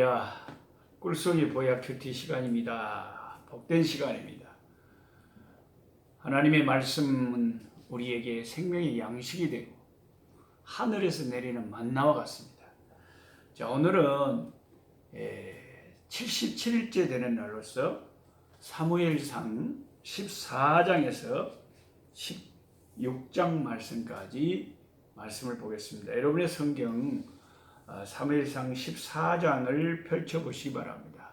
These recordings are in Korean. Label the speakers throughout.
Speaker 1: 할렐루야. 꿀송이 보약 큐티 시간입니다. 복된 시간입니다. 하나님의 말씀은 우리에게 생명의 양식이 되고 하늘에서 내리는 만나와 같습니다. 자, 오늘은 77일째 되는 날로서 사무엘상 14장에서 16장 말씀까지 말씀을 보겠습니다. 여러분의 성경 아, 사무엘상 14장을 펼쳐보시기 바랍니다.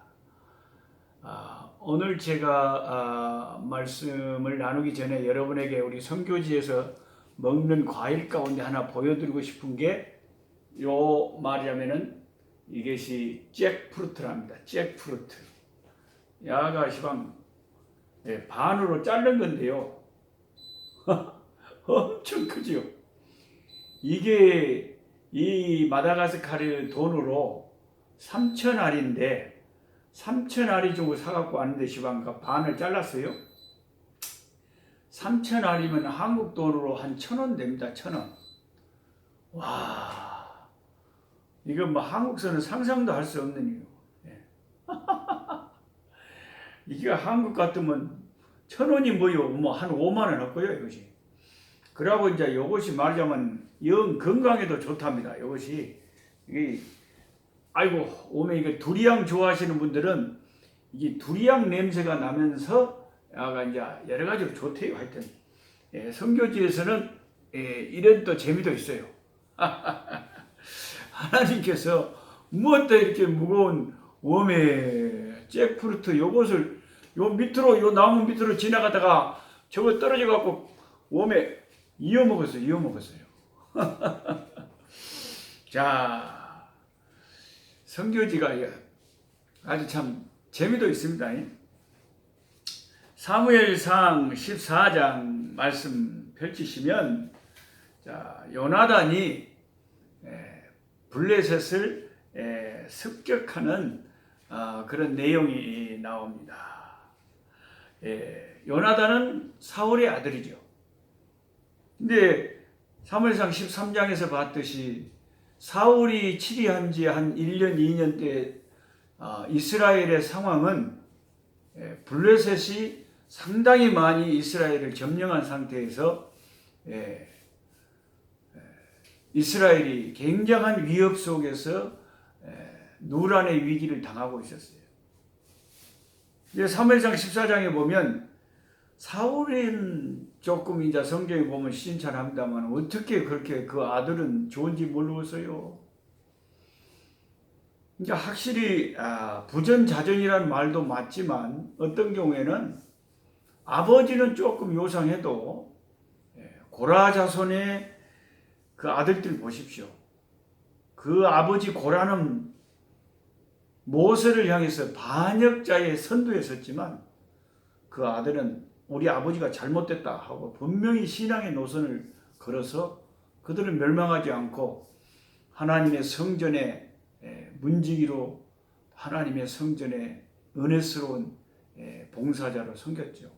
Speaker 1: 아, 오늘 제가 아, 말씀을 나누기 전에 여러분에게 우리 선교지에서 먹는 과일 가운데 하나 보여드리고 싶은 게 요 말이라면은 이것이 잭프루트랍니다. 잭프루트. 야가 시방 예, 반으로 자른 건데요. 엄청 크죠. 이게 이 마다가스카르 돈으로 3천 알인데 3천 알이 주고 사갖고 왔는데 시방가 반을 잘랐어요. 3천 알이면 한국 돈으로 한 천 원 됩니다. 천 원. 와, 이거 뭐 한국서는 상상도 할 수 없는 이유. 예. 이게 한국 같으면 천 원이 뭐요? 뭐 한 5만 원 할 거예요, 이것이. 그러고 이제 이것이 말하자면 영 건강에도 좋답니다. 이것이 이게 아이고 오메 이게 두리안 좋아하시는 분들은 이게 두리안 냄새가 나면서 약간 이제 여러 가지로 좋대요. 하여튼 예, 성교지에서는 예, 이런 또 재미도 있어요. 하나님께서 무엇도 이렇게 무거운 웜에 잭프루트 요것을 요 밑으로 요 나무 밑으로 지나가다가 저거 떨어져 갖고 웜에 이어 먹었어요. 이어 먹었어요. 자, 성교지가 아주 참 재미도 있습니다. 사무엘상 14장 말씀 펼치시면 자, 요나단이 블레셋을 습격하는 아, 그런 내용이 나옵니다. 요나단은 사울의 아들이죠. 근데 사무엘상 13장에서 봤듯이 사울이 치리한 지 한 1년, 2년 때 아, 이스라엘의 상황은 블레셋이 상당히 많이 이스라엘을 점령한 상태에서 이스라엘이 굉장한 위협 속에서 누란의 위기를 당하고 있었어요. 이제 사무엘상 14장에 보면 사울은 조금 이제 성경에 보면 신찰합니다만 어떻게 그렇게 그 아들은 좋은지 모르겠어요. 이제 확실히 아, 부전자전이라는 말도 맞지만 어떤 경우에는 아버지는 조금 요상해도 고라 자손의 그 아들들 보십시오. 그 아버지 고라는 모세를 향해서 반역자의 선두에 섰지만 그 아들은 우리 아버지가 잘못됐다 하고 분명히 신앙의 노선을 걸어서 그들은 멸망하지 않고 하나님의 성전의 문지기로 하나님의 성전의 은혜스러운 봉사자로 섬겼죠.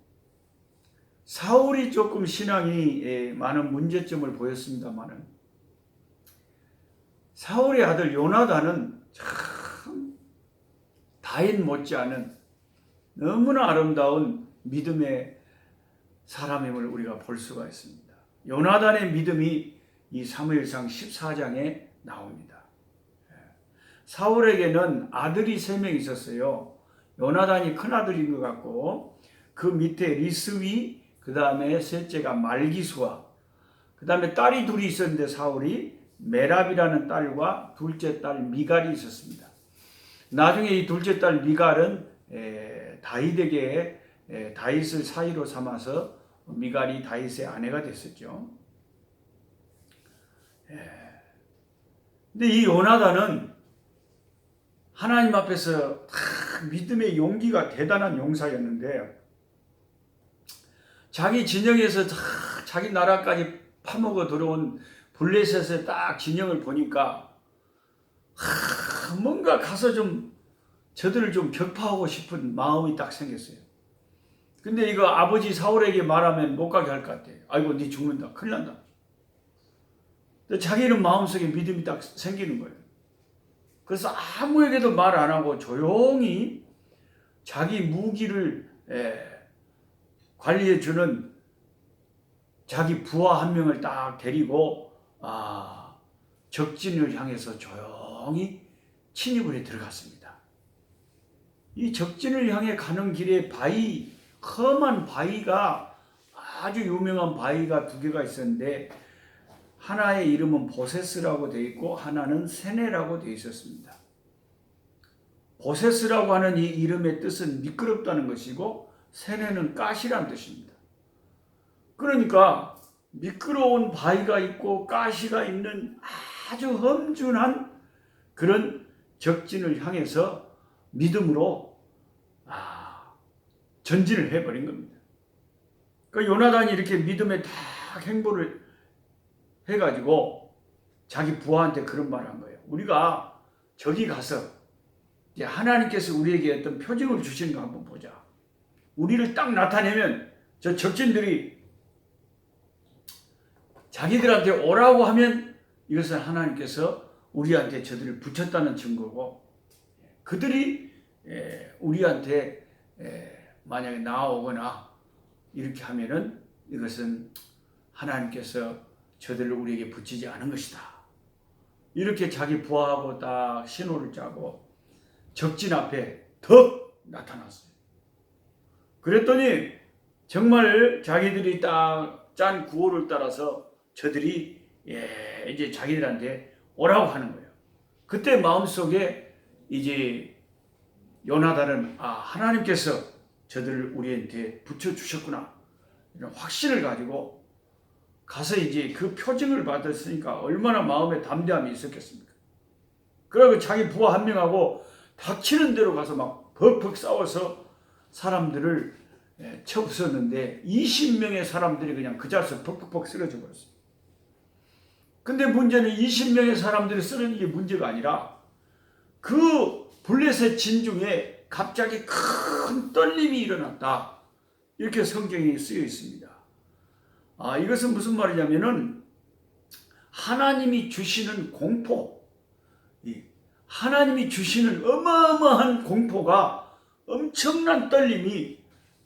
Speaker 1: 사울이 조금 신앙이 많은 문제점을 보였습니다만은 사울의 아들 요나단은 참 다인 못지않은 너무나 아름다운 믿음의 사람임을 우리가 볼 수가 있습니다. 요나단의 믿음이 이 사무엘상 14장에 나옵니다. 예. 사울에게는 아들이 세 명 있었어요. 요나단이 큰 아들인 것 같고 그 밑에 리스위 그 다음에 셋째가 말기수와 그 다음에 딸이 둘이 있었는데 사울이 메랍이라는 딸과 둘째 딸 미갈이 있었습니다. 나중에 이 둘째 딸 미갈은 다윗에게 다윗을 사이로 삼아서 미갈이 다윗의 아내가 됐었죠. 예. 근데 이 요나단은 하나님 앞에서 믿음의 용기가 대단한 용사였는데 자기 진영에서 자기 나라까지 파먹어 들어온 블레셋의 딱 진영을 보니까 뭔가 가서 좀 저들을 좀 격파하고 싶은 마음이 딱 생겼어요. 근데 이거 아버지 사울에게 말하면 못 가게 할 것 같아. 아이고, 네 죽는다. 큰일 난다. 자기는 마음속에 믿음이 딱 생기는 거예요. 그래서 아무에게도 말 안 하고 조용히 자기 무기를 에, 관리해 주는 자기 부하 한 명을 딱 데리고 아, 적진을 향해서 조용히 침입을 해 들어갔습니다. 이 적진을 향해 가는 길에 바위 험한 바위가 아주 유명한 바위가 두 개가 있었는데 하나의 이름은 보세스라고 되어 있고 하나는 세네라고 되어 있었습니다. 보세스라고 하는 이 이름의 뜻은 미끄럽다는 것이고 세네는 가시란 뜻입니다. 그러니까 미끄러운 바위가 있고 가시가 있는 아주 험준한 그런 적진을 향해서 믿음으로 아, 전진을 해버린 겁니다. 그 요나단이 이렇게 믿음에 다 행보를 해가지고 자기 부하한테 그런 말을 한 거예요. 우리가 저기 가서 이제 하나님께서 우리에게 어떤 표징을 주시는 거 한번 보자. 우리를 딱 나타내면 저 적진들이 자기들한테 오라고 하면 이것은 하나님께서 우리한테 저들을 붙였다는 증거고 그들이 에, 우리한테 에, 만약에 나오거나 이렇게 하면은 이것은 하나님께서 저들을 우리에게 붙이지 않은 것이다. 이렇게 자기 부하하고 딱 신호를 짜고 적진 앞에 더 나타났어요. 그랬더니 정말 자기들이 딱 짠 구호를 따라서 저들이 예, 이제 자기들한테 오라고 하는 거예요. 그때 마음속에 이제 요나단은 아 하나님께서 저들을 우리한테 붙여 주셨구나 이런 확신을 가지고 가서 이제 그 표징을 받았으니까 얼마나 마음에 담대함이 있었겠습니까? 그리고 자기 부하 한 명하고 닥치는 대로 가서 막 벅벅 싸워서 사람들을 예, 쳐 부쉈는데 20명의 사람들이 그냥 그 자리에서 벅벅벅 쓰러져 버렸어요. 근데 문제는 20명의 사람들이 쓰러진 게 문제가 아니라 그 블레셋 진중에 갑자기 큰 떨림이 일어났다. 이렇게 성경에 쓰여 있습니다. 아, 이것은 무슨 말이냐면은 하나님이 주시는 공포, 이 하나님이 주시는 어마어마한 공포가 엄청난 떨림이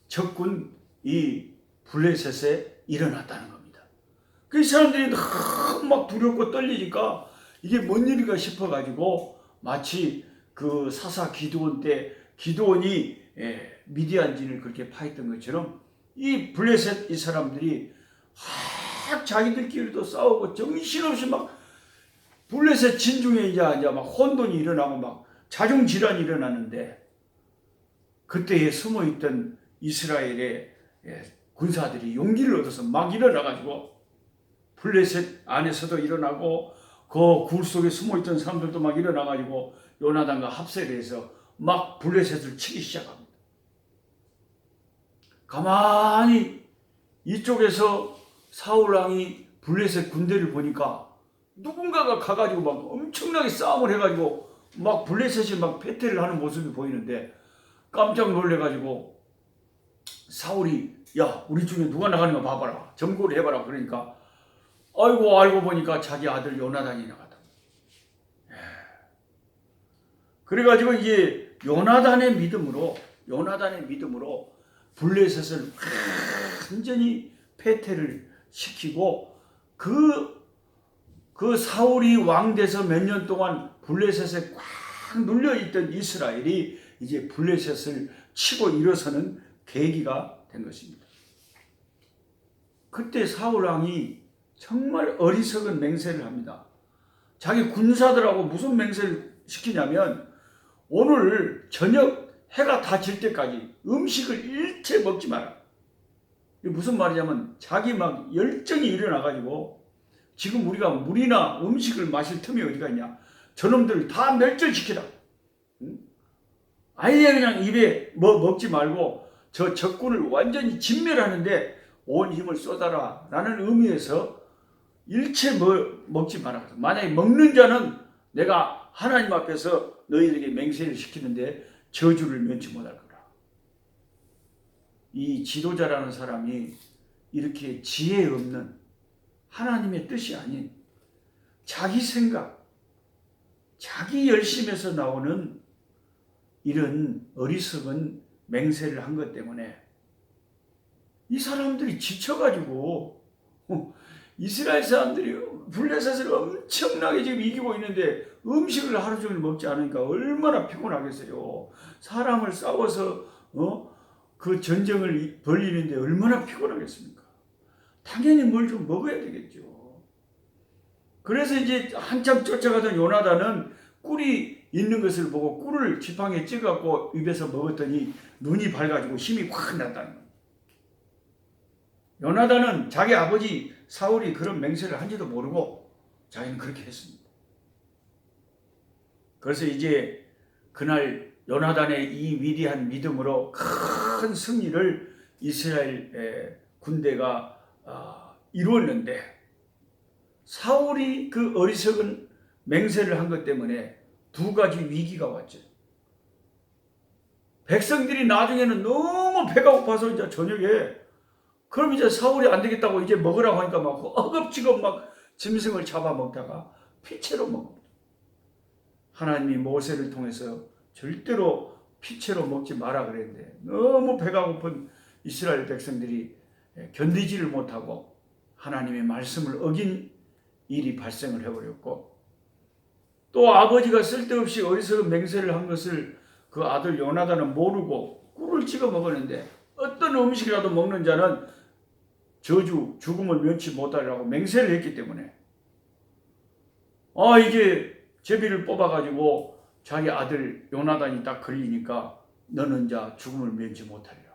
Speaker 1: 적군 이 블레셋에 일어났다는 겁니다. 그 사람들이 막 두렵고 떨리니까 이게 뭔 일인가 싶어가지고 마치 그 사사 기드온 때 기드온이 예, 미디안진을 그렇게 파했던 것처럼 이 블레셋 이 사람들이 막 자기들끼리도 싸우고 정신없이 막 블레셋 진중에 이제 이제 막 혼돈이 일어나고 막 자중 질환이 일어나는데 그때에 숨어 있던 이스라엘의 예, 군사들이 용기를 얻어서 막 일어나 가지고 블레셋 안에서도 일어나고 그 굴 속에 숨어 있던 사람들도 막 일어나 가지고 요나단과 합세를 해서 막 블레셋을 치기 시작합니다. 가만히 이쪽에서 사울 왕이 블레셋 군대를 보니까 누군가가 가가지고 막 엄청나게 싸움을 해가지고 막 블레셋이 막 패퇴를 하는 모습이 보이는데 깜짝 놀래가지고 사울이 야 우리 중에 누가 나가는 거 봐봐라 점거를 해봐라 그러니까 아이고 알고 보니까 자기 아들 요나단이 나갔다. 예. 그래가지고 이제 요나단의 믿음으로 요나단의 믿음으로 블레셋을 완전히 패퇴를 시키고 그, 그 사울이 왕 돼서 몇 년 동안 블레셋에 꽉 눌려있던 이스라엘이 이제 블레셋을 치고 일어서는 계기가 된 것입니다. 그때 사울 왕이 정말 어리석은 맹세를 합니다. 자기 군사들하고 무슨 맹세를 시키냐면 오늘 저녁 해가 다 질 때까지 음식을 일체 먹지 마라. 이게 무슨 말이냐면 자기 막 열정이 일어나가지고 지금 우리가 물이나 음식을 마실 틈이 어디가 있냐. 저놈들을 다 멸절시키라. 응? 아예 그냥 입에 뭐 먹지 말고 저 적군을 완전히 진멸하는데 온 힘을 쏟아라. 라는 의미에서 일체 뭐 먹지 마라. 만약에 먹는 자는 내가 하나님 앞에서 너희들에게 맹세를 시키는데 저주를 면치 못할 거라. 이 지도자라는 사람이 이렇게 지혜 없는 하나님의 뜻이 아닌 자기 생각, 자기 열심에서 나오는 이런 어리석은 맹세를 한 것 때문에 이 사람들이 지쳐가지고 어, 이스라엘 사람들이 블레셋을 엄청나게 지금 이기고 있는데 음식을 하루 종일 먹지 않으니까 얼마나 피곤하겠어요. 사람을 싸워서 어? 그 전쟁을 이- 벌리는데 얼마나 피곤하겠습니까? 당연히 뭘 좀 먹어야 되겠죠. 그래서 이제 한참 쫓아가던 요나단은 꿀이 있는 것을 보고 꿀을 지팡이에 찍어갖고 입에서 먹었더니 눈이 밝아지고 힘이 확 났다는 거예요. 요나단은 자기 아버지 사울이 그런 맹세를 한지도 모르고 자기는 그렇게 했습니다. 그래서 이제 그날 요나단의 이 위대한 믿음으로 큰 승리를 이스라엘 의 군대가 아, 이루었는데 사울이 그 어리석은 맹세를 한 것 때문에 두 가지 위기가 왔죠. 백성들이 나중에는 너무 배가 고파서 이제 저녁에 그럼 이제 사울이 안 되겠다고 이제 먹으라고 하니까 막 허겁지겁 막 짐승을 잡아 먹다가 피채로 먹습니다. 하나님이 모세를 통해서 절대로 피채로 먹지 마라 그랬는데 너무 배가 고픈 이스라엘 백성들이 견디지를 못하고 하나님의 말씀을 어긴 일이 발생을 해버렸고 또 아버지가 쓸데없이 어리석은 맹세를 한 것을 그 아들 요나단은 모르고 꿀을 찍어 먹었는데 어떤 음식이라도 먹는 자는 저주 죽음을 면치 못하리라고 맹세를 했기 때문에. 아 이게 제비를 뽑아가지고 자기 아들 요나단이 딱 걸리니까 너는 자 죽음을 면치 못하리라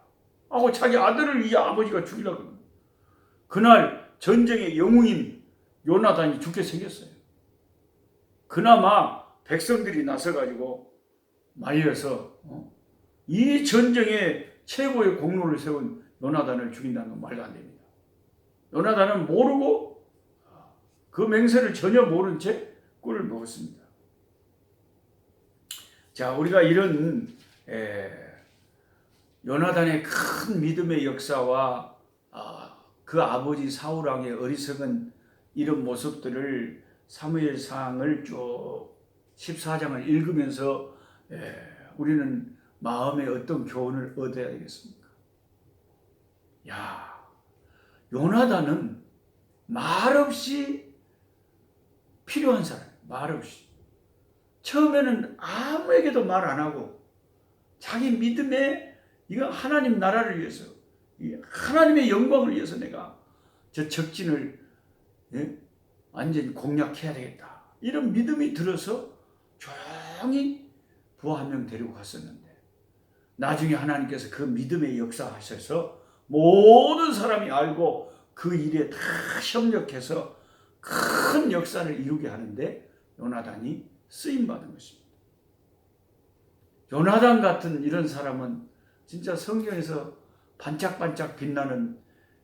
Speaker 1: 하고 자기 아들을 이 아버지가 죽이려고. 그날 전쟁의 영웅인 요나단이 죽게 생겼어요. 그나마 백성들이 나서가지고 말려서 어? 이 전쟁에 최고의 공로를 세운 요나단을 죽인다는 건 말도 안 됩니다. 요나단은 모르고 그 맹세를 전혀 모른 채 꿀을 먹었습니다. 자, 우리가 이런 에, 요나단의 큰 믿음의 역사와 아, 그 아버지 사울 왕의 어리석은 이런 모습들을 사무엘상을 쭉 14장을 읽으면서 에, 우리는 마음에 어떤 교훈을 얻어야 되겠습니까? 야, 요나단은 말없이 필요한 사람, 말없이. 처음에는 아무에게도 말 안 하고 자기 믿음에 이거 하나님 나라를 위해서 이 하나님의 영광을 위해서 내가 저 적진을 예? 완전히 공략해야 되겠다. 이런 믿음이 들어서 조용히 부하 한 명 데리고 갔었는데 나중에 하나님께서 그 믿음의 역사하셔서 모든 사람이 알고 그 일에 다 협력해서 큰 역사를 이루게 하는데 요나단이 쓰임 받은 것입니다. 요나단 같은 이런 사람은 진짜 성경에서 반짝반짝 빛나는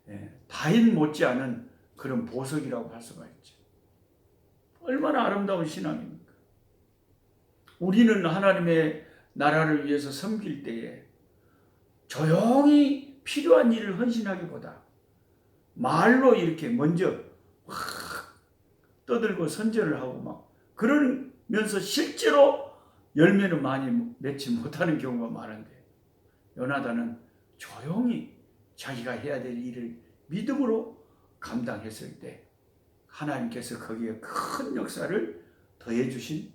Speaker 1: 예, 다인 못지않은 그런 보석이라고 할 수가 있죠. 얼마나 아름다운 신앙입니까? 우리는 하나님의 나라를 위해서 섬길 때에 조용히 필요한 일을 헌신하기보다 말로 이렇게 먼저 확 떠들고 선전을 하고 막 그러 면서 실제로 열매는 많이 맺지 못하는 경우가 많은데 요나단은 조용히 자기가 해야 될 일을 믿음으로 감당했을 때 하나님께서 거기에 큰 역사를 더해 주신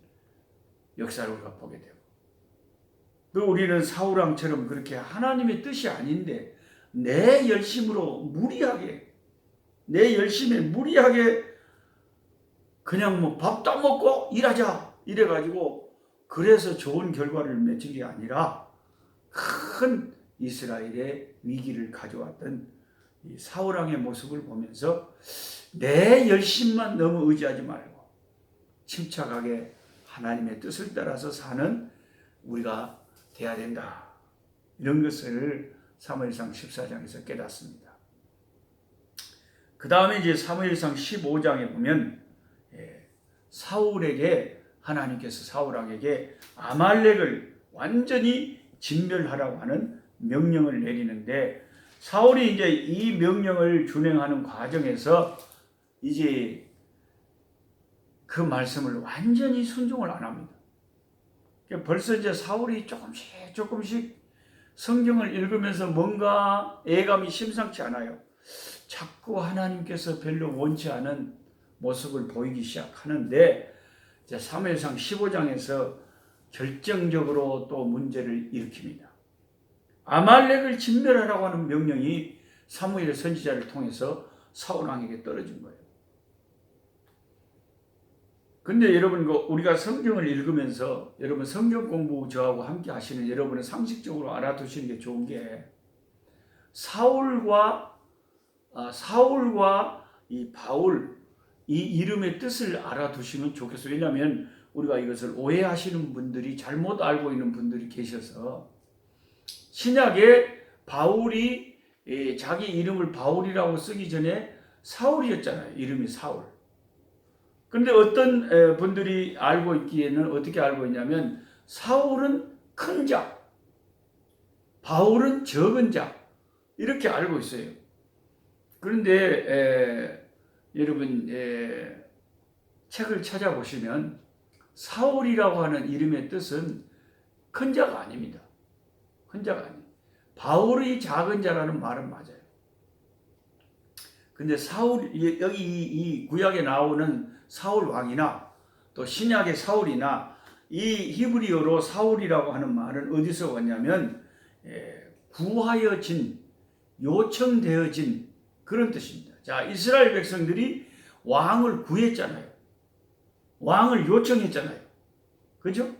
Speaker 1: 역사를 우리가 보게 되고 또 우리는 사우랑처럼 그렇게 하나님의 뜻이 아닌데 내 열심으로 무리하게 내 열심에 무리하게 그냥 뭐 밥도 안 먹고 일하자 이래가지고 그래서 좋은 결과를 맺은 게 아니라 큰 이스라엘의 위기를 가져왔던 이 사울왕의 모습을 보면서 내 열심만 너무 의지하지 말고 침착하게 하나님의 뜻을 따라서 사는 우리가 돼야 된다. 이런 것을 사무엘상 14장에서 깨닫습니다. 그 다음에 이제 사무엘상 15장에 보면 예, 사울에게 하나님께서 사울왕에게 아말렉을 완전히 진멸하라고 하는 명령을 내리는데 사울이 이제 이 명령을 준행하는 과정에서 이제 그 말씀을 완전히 순종을 안 합니다. 그러니까 벌써 이제 사울이 조금씩 조금씩 성경을 읽으면서 뭔가 애감이 심상치 않아요. 자꾸 하나님께서 별로 원치 않은 모습을 보이기 시작하는데 이제 사무엘상 15장에서 결정적으로 또 문제를 일으킵니다. 아말렉을 진멸하라고 하는 명령이 사무엘 선지자를 통해서 사울 왕에게 떨어진 거예요. 근데 여러분 그 우리가 성경을 읽으면서 여러분 성경 공부 저하고 함께 하시는 여러분은 상식적으로 알아두시는 게 좋은 게 사울과 아, 사울과 이 바울 이 이름의 뜻을 알아두시면 좋겠어요. 왜냐하면 우리가 이것을 오해하시는 분들이 잘못 알고 있는 분들이 계셔서 신약에 바울이 예, 자기 이름을 바울이라고 쓰기 전에 사울이었잖아요. 이름이 사울. 근데 어떤 에, 분들이 알고 있기에는 어떻게 알고 있냐면 사울은 큰 자, 바울은 적은 자 이렇게 알고 있어요. 그런데 에, 여러분 에, 책을 찾아보시면 사울이라고 하는 이름의 뜻은 큰 자가 아닙니다. 큰 자가 아니에요. 바울이 작은 자라는 말은 맞아요. 근데 사울 여기 이, 이 구약에 나오는 사울 왕이나 또 신약의 사울이나 이 히브리어로 사울이라고 하는 말은 어디서 왔냐면 예, 구하여진 요청되어진 그런 뜻입니다. 자 이스라엘 백성들이 왕을 구했잖아요. 왕을 요청했잖아요. 그죠?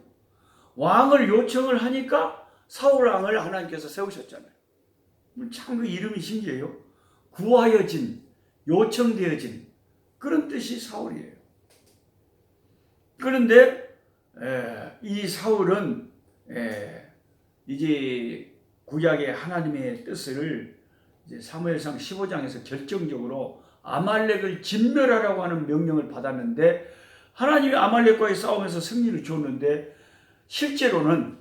Speaker 1: 왕을 요청을 하니까 사울 왕을 하나님께서 세우셨잖아요. 참 그 이름이 신기해요. 구하여진, 요청되어진 그런 뜻이 사울이에요. 그런데 에, 이 사울은 에, 이제 구약의 하나님의 뜻을 이제 사무엘상 15장에서 결정적으로 아말렉을 진멸하라고 하는 명령을 받았는데 하나님이 아말렉과의 싸움에서 승리를 줬는데 실제로는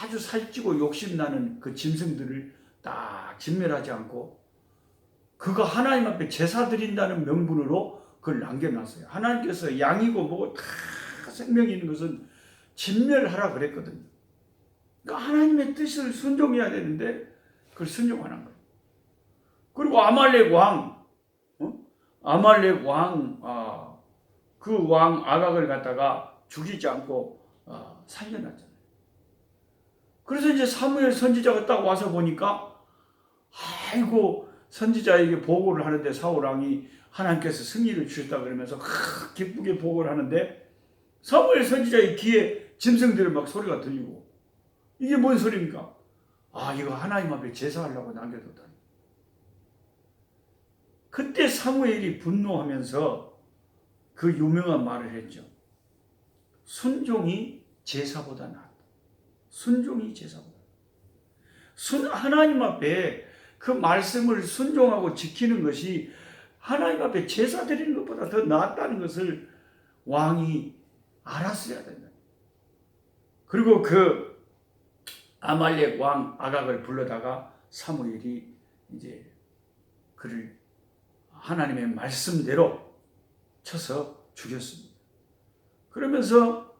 Speaker 1: 아주 살찌고 욕심나는 그 짐승들을 딱 진멸하지 않고 그거 하나님 앞에 제사 드린다는 명분으로 그걸 남겨놨어요. 하나님께서 양이고 뭐고 다 생명이 있는 것은 진멸하라 그랬거든요. 그러니까 하나님의 뜻을 순종해야 되는데 그걸 순종 안한 거예요. 그리고 아말렉 왕, 어? 아말렉 왕, 아, 그 왕 아각을 갖다가 죽이지 않고 아, 살려놨잖아요. 그래서 이제 사무엘 선지자가 딱 와서 보니까 아이고 선지자에게 보고를 하는데 사울 왕이 하나님께서 승리를 주셨다 그러면서 크, 기쁘게 보고를 하는데 사무엘 선지자의 귀에 짐승들의 막 소리가 들리고 이게 뭔 소리입니까? 아 이거 하나님 앞에 제사하려고 남겨뒀다. 그때 사무엘이 분노하면서 그 유명한 말을 했죠. 순종이 제사보다 낫다. 순종이 제사보다. 순 하나님 앞에 그 말씀을 순종하고 지키는 것이 하나님 앞에 제사 드리는 것보다 더 낫다는 것을 왕이 알았어야 된다. 그리고 그 아말렉 왕 아각을 불러다가 사무엘이 이제 그를 하나님의 말씀대로 쳐서 죽였습니다. 그러면서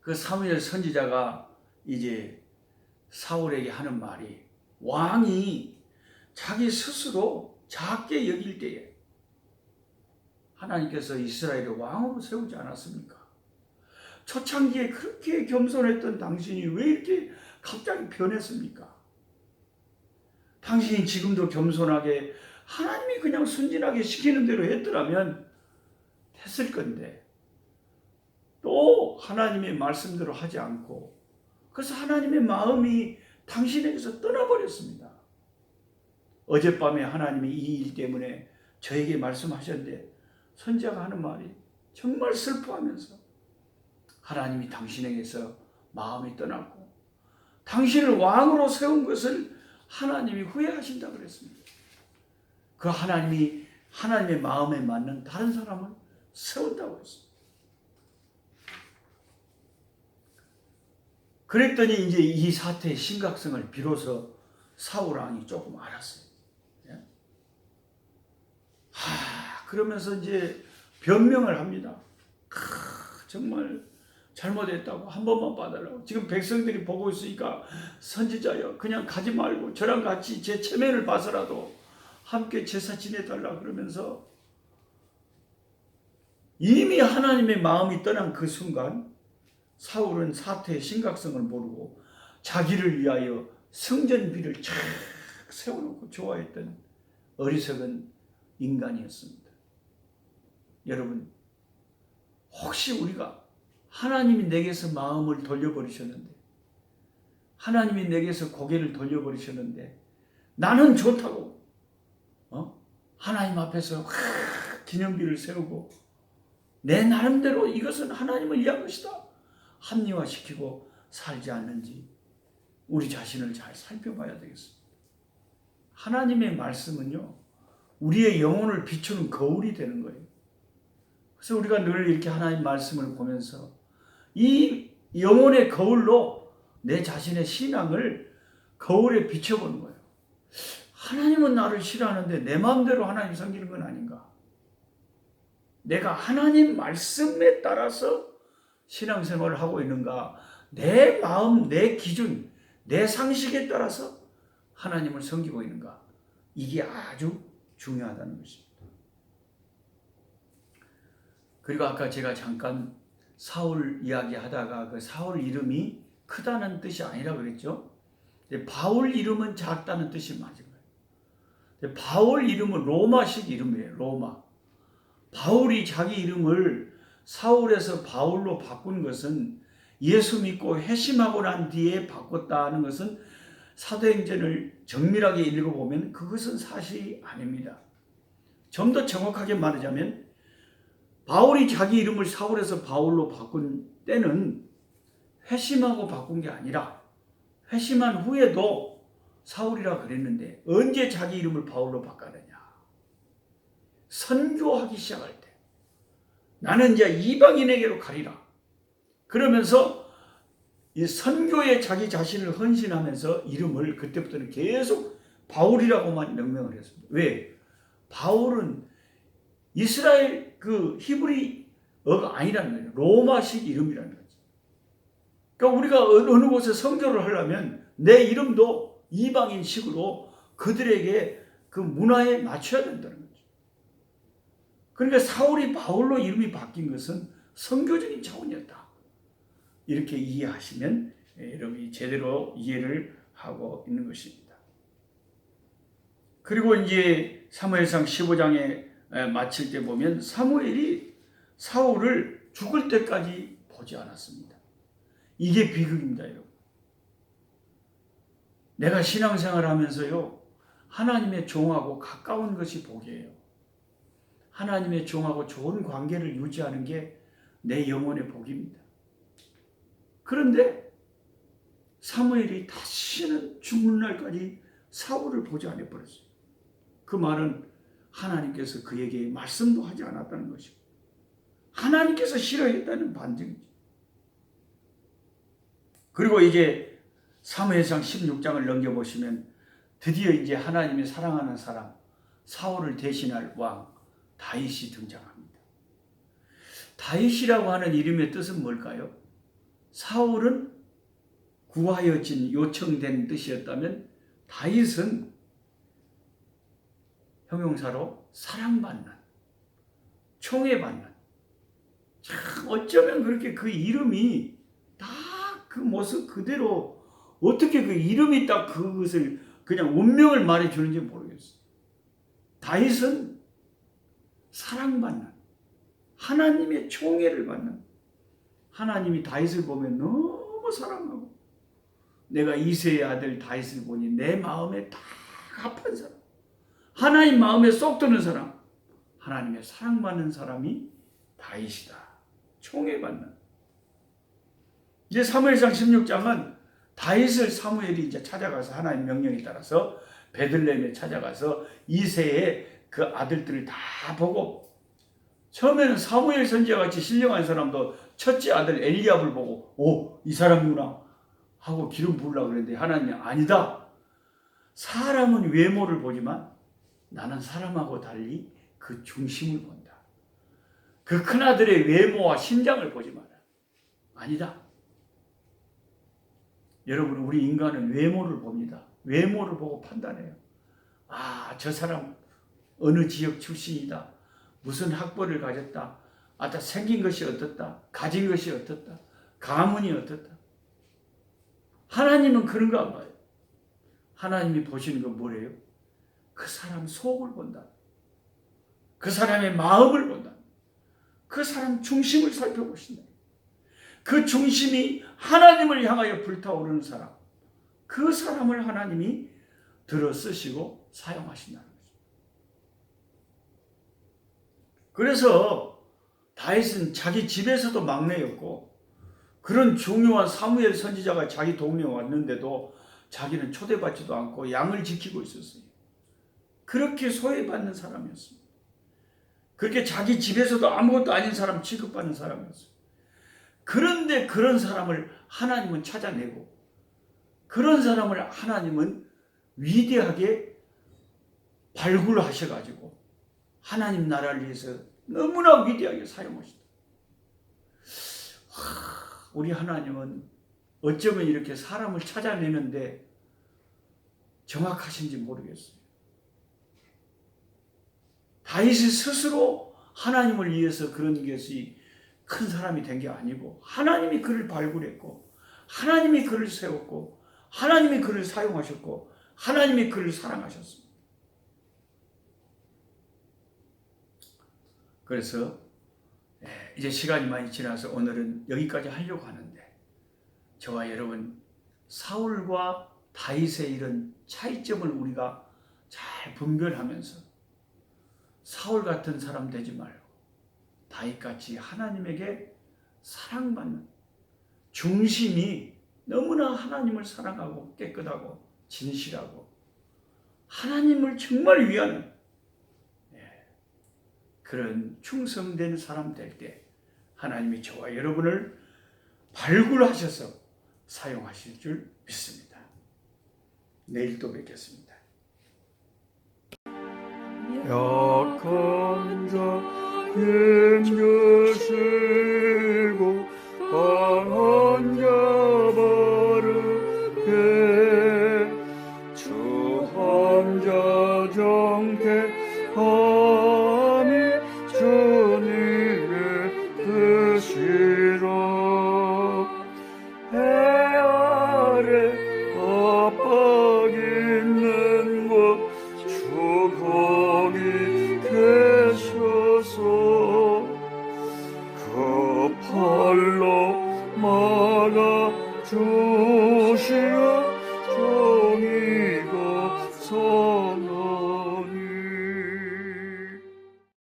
Speaker 1: 그 사무엘 선지자가 이제 사울에게 하는 말이 왕이 자기 스스로 작게 여길 때에 하나님께서 이스라엘을 왕으로 세우지 않았습니까? 초창기에 그렇게 겸손했던 당신이 왜 이렇게 갑자기 변했습니까? 당신이 지금도 겸손하게 하나님이 그냥 순진하게 시키는 대로 했더라면 했을 건데 또 하나님의 말씀대로 하지 않고 그래서 하나님의 마음이 당신에게서 떠나버렸습니다. 어젯밤에 하나님이 이 일 때문에 저에게 말씀하셨는데 선지자가 하는 말이 정말 슬퍼하면서 하나님이 당신에게서 마음이 떠났고 당신을 왕으로 세운 것을 하나님이 후회하신다 그랬습니다. 그 하나님이 하나님의 마음에 맞는 다른 사람을 세운다고 했습니다. 그랬더니 이제 이 사태의 심각성을 비로소 사울 왕이 조금 알았어요. 예? 하, 그러면서 이제 변명을 합니다. 크, 정말 잘못했다고 한 번만 봐달라고. 지금 백성들이 보고 있으니까 선지자여 그냥 가지 말고 저랑 같이 제 체면을 봐서라도 함께 제사 지내달라 그러면서 이미 하나님의 마음이 떠난 그 순간 사울은 사태의 심각성을 모르고 자기를 위하여 성전비를 쫙 세워놓고 좋아했던 어리석은 인간이었습니다. 여러분, 혹시 우리가 하나님이 내게서 마음을 돌려버리셨는데, 하나님이 내게서 고개를 돌려버리셨는데, 나는 좋다고, 어? 하나님 앞에서 하, 기념비를 세우고, 내 나름대로 이것은 하나님을 위한 것이다. 합리화시키고 살지 않는지, 우리 자신을 잘 살펴봐야 되겠습니다. 하나님의 말씀은요, 우리의 영혼을 비추는 거울이 되는 거예요. 그래서 우리가 늘 이렇게 하나님 말씀을 보면서 이 영혼의 거울로 내 자신의 신앙을 거울에 비춰보는 거예요. 하나님은 나를 싫어하는데 내 마음대로 하나님 섬기는 건 아닌가? 내가 하나님 말씀에 따라서 신앙생활을 하고 있는가? 내 마음, 내 기준, 내 상식에 따라서 하나님을 섬기고 있는가? 이게 아주 중요하다는 것입니다. 그리고 아까 제가 잠깐 사울 이야기 하다가 그 사울 이름이 크다는 뜻이 아니라 그랬죠. 바울 이름은 작다는 뜻이 맞은 거예요. 바울 이름은 로마식 이름이에요. 로마. 바울이 자기 이름을 사울에서 바울로 바꾼 것은 예수 믿고 회심하고 난 뒤에 바꿨다는 것은 사도행전을 정밀하게 읽어보면 그것은 사실이 아닙니다. 좀 더 정확하게 말하자면 바울이 자기 이름을 사울에서 바울로 바꾼 때는 회심하고 바꾼 게 아니라 회심한 후에도 사울이라 그랬는데 언제 자기 이름을 바울로 바꿨느냐? 선교하기 시작할 때 나는 이제 이방인에게로 가리라. 그러면서 이 선교에 자기 자신을 헌신하면서 이름을 그때부터는 계속 바울이라고만 명명을 했습니다. 왜? 바울은 이스라엘 그 히브리어가 아니라는 거예요. 로마식 이름이라는 거죠. 그러니까 우리가 어느 곳에 선교를 하려면 내 이름도 이방인식으로 그들에게 그 문화에 맞춰야 된다는 거죠. 그러니까 사울이 바울로 이름이 바뀐 것은 선교적인 차원이었다. 이렇게 이해하시면 여러분이 제대로 이해를 하고 있는 것입니다. 그리고 이제 사무엘상 15장에 마칠 때 보면 사무엘이 사울을 죽을 때까지 보지 않았습니다. 이게 비극입니다, 여러분. 내가 신앙생활 하면서요, 하나님의 종하고 가까운 것이 복이에요. 하나님의 종하고 좋은 관계를 유지하는 게 내 영혼의 복입니다. 그런데 사무엘이 다시는 죽는 날까지 사울을 보지 않아 버렸어요. 그 말은 하나님께서 그에게 말씀도 하지 않았다는 것이고 하나님께서 싫어했다는 반증이죠. 그리고 이제 사무엘상 16장을 넘겨보시면 드디어 이제 하나님이 사랑하는 사람 사울을 대신할 왕 다윗이 등장합니다. 다윗이라고 하는 이름의 뜻은 뭘까요? 사울은 구하여진 요청된 뜻이었다면 다윗은 형용사로 사랑받는 총애받는. 참 어쩌면 그렇게 그 이름이 다그 모습 그대로 어떻게 그 이름이 딱 그것을 그냥 운명을 말해 주는지 모르겠어요. 다윗은 사랑받는 하나님의 총애를 받는. 하나님이 다윗을 보면 너무 사랑하고 내가 이세의 아들 다윗을 보니 내 마음에 딱 합한 사람 하나님 마음에 쏙 드는 사람 하나님의 사랑받는 사람이 다윗이다 총애받는 이제 사무엘상 16장은 다윗을 사무엘이 이제 찾아가서 하나님 명령에 따라서 베들레헴에 찾아가서 이세의 그 아들들을 다 보고 처음에는 사무엘 선지자 같이 신령한 사람도 첫째 아들 엘리압을 보고 오 이 사람이구나 하고 기름 부으려고 그랬는데 하나님이 아니다. 사람은 외모를 보지만 나는 사람하고 달리 그 중심을 본다. 그 큰아들의 외모와 심장을 보지 마라. 아니다. 여러분, 우리 인간은 외모를 봅니다. 외모를 보고 판단해요. 아, 저 사람 어느 지역 출신이다. 무슨 학벌을 가졌다. 아, 다 생긴 것이 어떻다. 가진 것이 어떻다. 가문이 어떻다. 하나님은 그런 거안 봐요. 하나님이 보시는 건 뭐래요? 그 사람 속을 본다. 그 사람의 마음을 본다. 그 사람 중심을 살펴보신다. 그 중심이 하나님을 향하여 불타오르는 사람. 그 사람을 하나님이 들어 쓰시고 사용하신다는 거죠. 그래서 다윗은 자기 집에서도 막내였고 그런 중요한 사무엘 선지자가 자기 동네에 왔는데도 자기는 초대받지도 않고 양을 지키고 있었어요. 그렇게 소외받는 사람이었습니다. 그렇게 자기 집에서도 아무것도 아닌 사람 취급받는 사람이었어요. 그런데 그런 사람을 하나님은 찾아내고 그런 사람을 하나님은 위대하게 발굴하셔가지고 하나님 나라를 위해서 너무나 위대하게 사용하시다. 우리 하나님은 어쩌면 이렇게 사람을 찾아내는데 정확하신지 모르겠어요. 다윗이 스스로 하나님을 위해서 그런 것이 큰 사람이 된 게 아니고 하나님이 그를 발굴했고 하나님이 그를 세웠고 하나님이 그를 사용하셨고 하나님이 그를 사랑하셨습니다. 그래서 예, 이제 시간이 많이 지나서 오늘은 여기까지 하려고 하는데 저와 여러분 사울과 다윗의 이런 차이점을 우리가 잘 분별하면서 사울 같은 사람 되지 말고 다윗같이 하나님에게 사랑받는 중심이 너무나 하나님을 사랑하고 깨끗하고 진실하고 하나님을 정말 위하는 예, 그런 충성된 사람 될 때 하나님이 저와 여러분을 발굴하셔서 사용하실 줄 믿습니다. 내일 또 뵙겠습니다.
Speaker 2: 약한 자 힘주